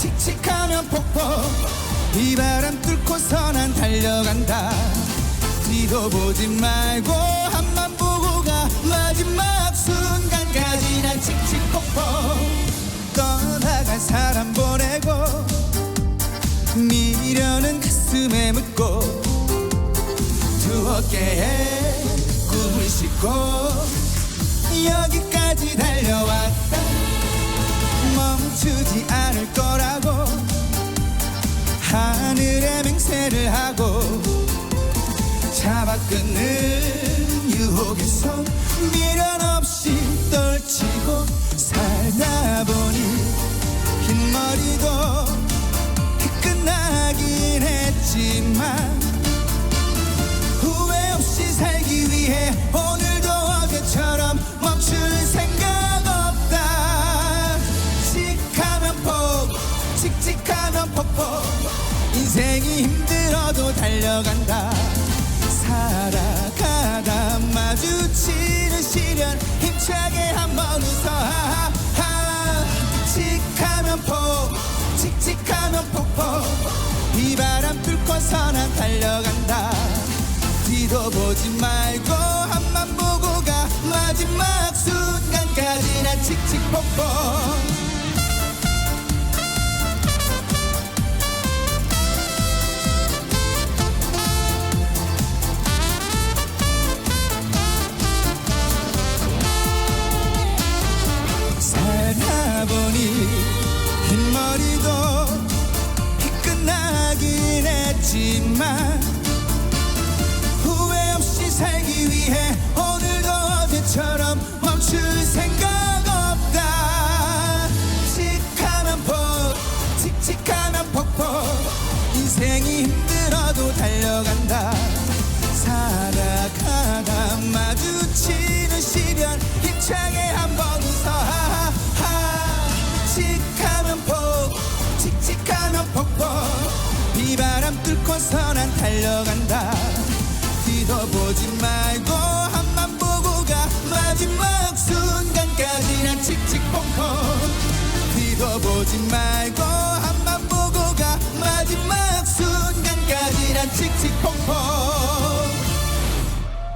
칙칙하면 폭포. 이 바람 뚫고서 난 달려간다. 뒤도 보지 말고 앞만 보고 가. 마지막 순간까지 난 칙칙 폭포. 떠나간 사람 보내고 미련은 가슴에 묻고 두 어깨에 꿈을 싣고 여기까지 달려왔다 멈추지 않을 거라고. 하늘에 맹세를 하고 잡아 끊는 유혹의 손 미련 없이 떨치고 살다 보니 흰 머리도 끝나긴 했지만 힘들어도 달려간다. 살아가다 마주치는 시련 힘차게 한번 웃어. 하하 칙하면 폭 칙칙하면 폭포. 이 바람 뚫고서 난 달려간다. 뒤도 보지 말고 앞만 보고 가. 마지막 순간까지 난 칙칙폭포 끝나긴 했지만 후회 없이 살기 위해 오늘도 어제처럼 달려간다. 뒤도 보지 말고 앞만 보고 가 마지막 순간까지 난 칙칙폭포 뒤도 보지 말고